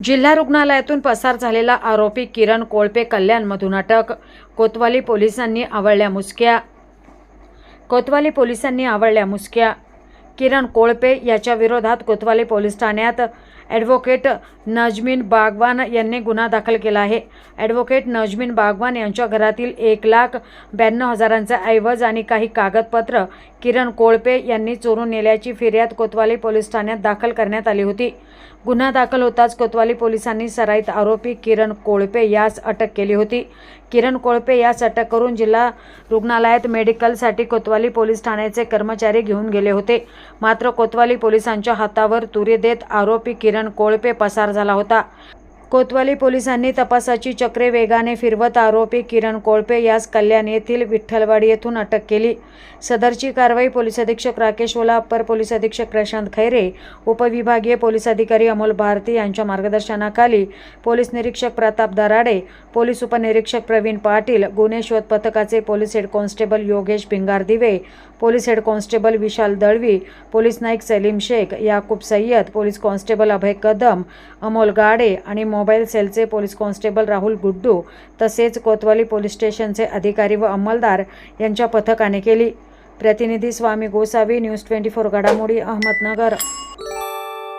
जिल्हा रुग्णालयातून पसार झालेला आरोपी किरण कोळपे कल्याणमधून अटक. कोतवाली पोलिसांनी आवळल्या मुसक्या. कोतवाली पोलिसांनी आवळल्या मुसक्या. किरण कोळपे याच्या विरोधात कोतवाली पोलीस ठाण्यात ॲडव्होकेट नजमीन बागवान यांनी गुन्हा दाखल केला आहे. ॲडव्होकेट नजमीन बागवान यांच्या घरातील एक लाख ब्याण्णव हजारांचा ऐवज आणि काही कागदपत्र किरण कोळपे यांनी चोरून नेल्याची फिर्याद कोतवाली पोलीस ठाण्यात दाखल करण्यात आली होती. गुन्हा दाखल होताच कोतवाली पोलिसांनी सराईत आरोपी किरण कोळपे यास अटक केली होती. किरण कोळपे यास अटक करून जिल्हा रुग्णालयात मेडिकलसाठी कोतवाली पोलीस ठाण्याचे कर्मचारी घेऊन गेले होते. मात्र कोतवाली पोलिसांच्या हातावर तुरी देत आरोपी किरण कोळपे पसार झाला होता. कोतवाली पोलिसांनी तपासाची चक्रे वेगाने फिरवत आरोपी किरण कोळपे यास कल्याण येथील विठ्ठलवाडी येथून अटक केली. सदरची कारवाई पोलीस अधीक्षक राकेश ओला अप्पर पोलीस अधीक्षक प्रशांत खैरे उपविभागीय पोलीस अधिकारी अमोल भारती यांच्या मार्गदर्शनाखाली पोलीस निरीक्षक प्रताप दराडे पोलीस उपनिरीक्षक प्रवीण पाटील गुन्हे शोध पथकाचे police head constable Yogesh Bhingardive police head constable Vishal Dalvi police Naik Salim Shaikh Yakub Sayyad police constable Abhay Kadam Amol Gade आणि मोबाईल सेलचे पोलीस कॉन्स्टेबल राहुल गुड्डू तसेच कोतवाली पोलीस स्टेशनचे अधिकारी व अंमलदार यांच्या पथकाने केली. प्रतिनिधी Swami Gosavi news twenty four घडामोडी अहमदनगर.